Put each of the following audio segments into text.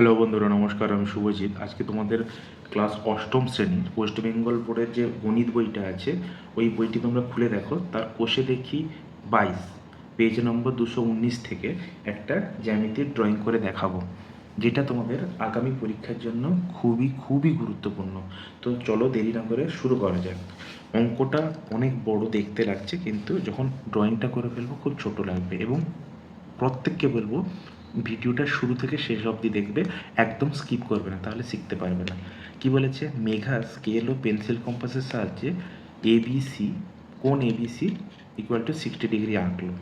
Hello বন্ধুরা, নমস্কার, আমি শুভজিৎ। আজকে তোমাদের ক্লাস অষ্টম শ্রেণির ওয়েস্ট বেঙ্গল বোর্ডের যে গণিত বইটা আছে, ওই বইটি তোমরা খুলে দেখো। তার কোষে দেখি বাইশ পেজ নম্বর দুশো উনিশ থেকে একটা জ্যামিতির ড্রয়িং করে দেখাবো, যেটা তোমাদের আগামী পরীক্ষার জন্য খুবই খুবই গুরুত্বপূর্ণ। তো চলো দেরি না করে শুরু করা যাক। অঙ্কটা অনেক বড় দেখতে লাগছে, কিন্তু যখন ড্রয়িংটা করে ফেলব, খুব ছোট লাগবে এবং প্রত্যেককে বলব ভিডিওটা শুরু থেকে শেষ অবধি দেখবে, একদম স্কিপ করবে না, তাহলে শিখতে পারবে না। কি বলেছে? মেঘা স্কেল ও পেন্সিল কম্পাসের সাহায্যে এবিসি কোন A B C equal to sixty degree আঁকলো?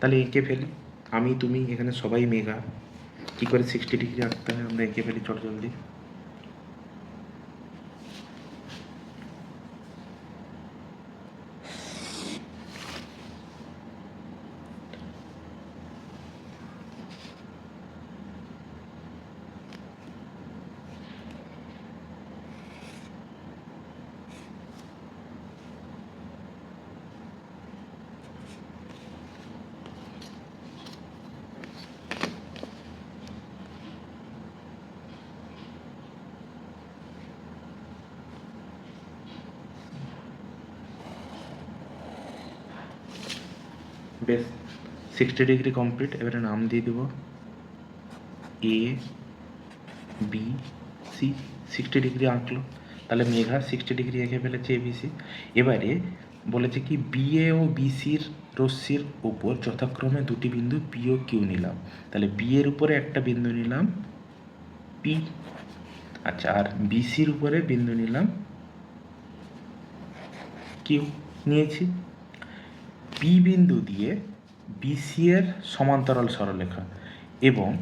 তাহলে এঁকে ফেলি আমি, তুমি, এখানে সবাই মেঘা। কী করে সিক্সটি ডিগ্রি আঁকতে হয়? আমরা এঁকে ফেলি চট জলদি। বেশ সিক্সটি ডিগ্রি কমপ্লিট এবারে নাম দিয়ে দেবো A B C sixty degree আঁকলো। তাহলে মেঘা সিক্সটি ডিগ্রি এঁকে ফেলেছে এবিসি এবারে বলেছে কি বিএ ও বিসির রশ্মির উপর যথাক্রমে দুটি বিন্দু পি ও কিউ নিলাম। তাহলে বি এর উপরে একটা বিন্দু নিলাম পি আচ্ছা আর বিসির উপরে বিন্দু নিলাম কিউ নিয়েছি। পি বিন্দু দিয়ে বিসি এর সমান্তরাল সরলরেখা এবং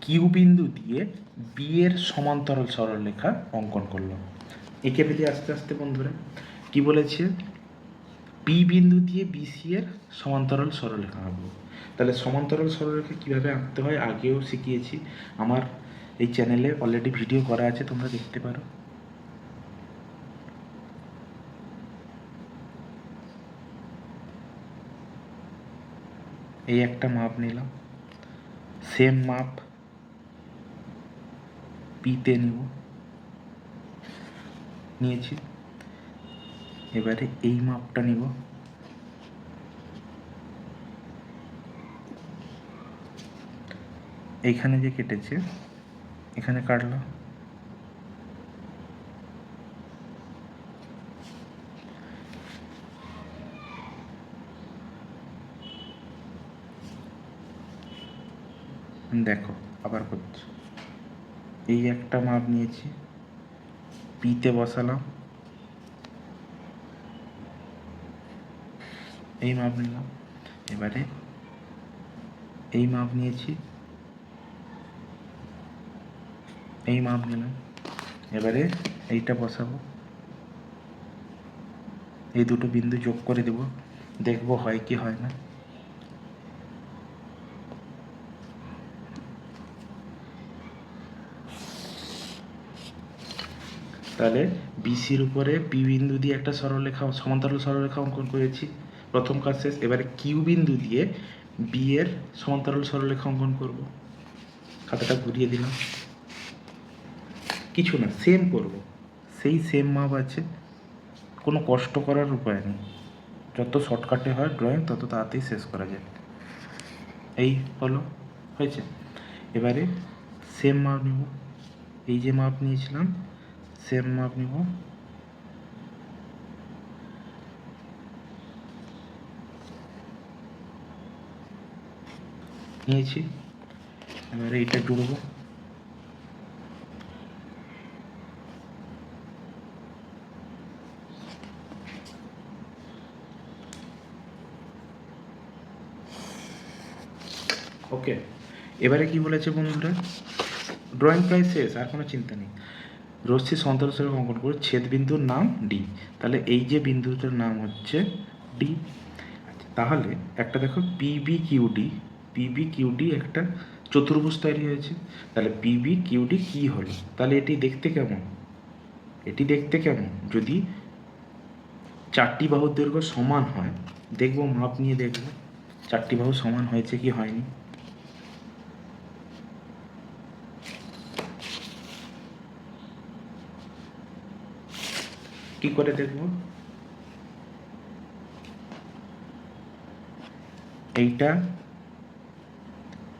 কিউ বিন্দু দিয়ে বি এর সমান্তরাল সরলরেখা অঙ্কন করল। এঁকে ফেলি আস্তে আস্তে বন্ধুরা, কি বলেছে? পি বিন্দু দিয়ে বিসি এর সমান্তরাল সরলরেখা আঁকবো। তাহলে সমান্তরাল সরলরেখা কীভাবে আঁকতে হয়? আগেও শিখিয়েছি। আমার এই চ্যানেলে অলরেডি ভিডিও করা আছে, তোমরা দেখতে পারো। এই একটা মাপ নিলাম। সেম মাপ পিতে নিব। নিয়েছি। এবারে এই মাপটা নিব। এইখানে যে কেটেছে, এখানে কাটলো দেখো, আবার করছি। এই একটা মাপ নিয়েছি পিতে বসালাম। এই মাপ নিলাম। এবারে এই মাপ নিয়েছি। এই মাপ নিলাম। এবারে এইটা বসাবো। এই দুটো বিন্দু যোগ করে দেব। দেখব হয় কি হয় না। তাহলে বিসির উপরে পি বিন্দু দিয়ে একটা সরলরেখা, সমান্তরাল সরলরেখা অঙ্কন করেছি। প্রথম কাজ শেষ। এবারে কিউ বিন্দু দিয়ে বি এর সমান্তরাল সরলরেখা অঙ্কন করব। খাতাটা ঘুরিয়ে দিলাম। কিছু না সেম করব। সেই সেম মাপ আছে। কোনো কষ্ট করার উপায় নেই। যত শর্টকাটে হয় ড্রয়িং তত তাড়াতাড়ি শেষ করা যায়। এই হলো, হয়েছে। এবারে সেম মাপ নেব। এই যে মাপ নিয়েছিলাম সেম মাপ নিব নিয়েছি এবারে এটা জুড়বো ওকে এবারে কি বলেছে বন্ধুরা? ড্রয়িং প্রায় শেষ, আর কোনো চিন্তা নেই। রশ্মি সমান্তরাল সরলরেখা অঙ্কন করে ছেদ বিন্দুর নাম ডি তাহলে এই যে বিন্দুটার নাম হচ্ছে ডি তাহলে একটা দেখো পিবি কিউডি পিবি কিউডি একটা চতুর্ভুজ তৈরি হয়েছে। তাহলে পিবি কিউডি কি হলো? তাহলে এটি দেখতে কেমন? এটি দেখতে কেমন? যদি চারটি বাহুর দৈর্ঘ্য সমান হয়, দেখব, মাপ নিয়ে দেখব। চারটি বাহু সমান হয়েছে কি হয়নি? কি করে দেখব? এইটা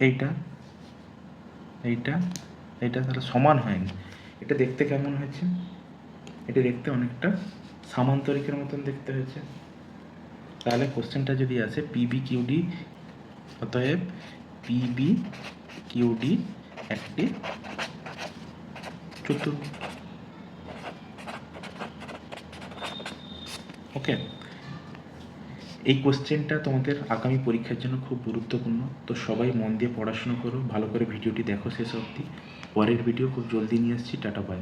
এইটা এইটা এইটা তাহলে সমান হয়নি। এটা দেখতে কেমন হয়েছে? এটা দেখতে অনেকটা সামান্তরিকের মতন দেখতে হয়েছে। তাহলে কোশ্চেনটা যদি আসে পিবি কিউডি অতএব পিবি কিউডি একটি চতুর্ভুজ ওকে এই কোশ্চেনটা তোমাদের আগামী পরীক্ষার জন্য খুব গুরুত্বপূর্ণ। তো সবাই মন দিয়ে পড়াশোনা করো, ভালো করে ভিডিওটি দেখো শেষ অবধি। পরের ভিডিও খুব জলদি নিয়ে আসছি, টাটা বাই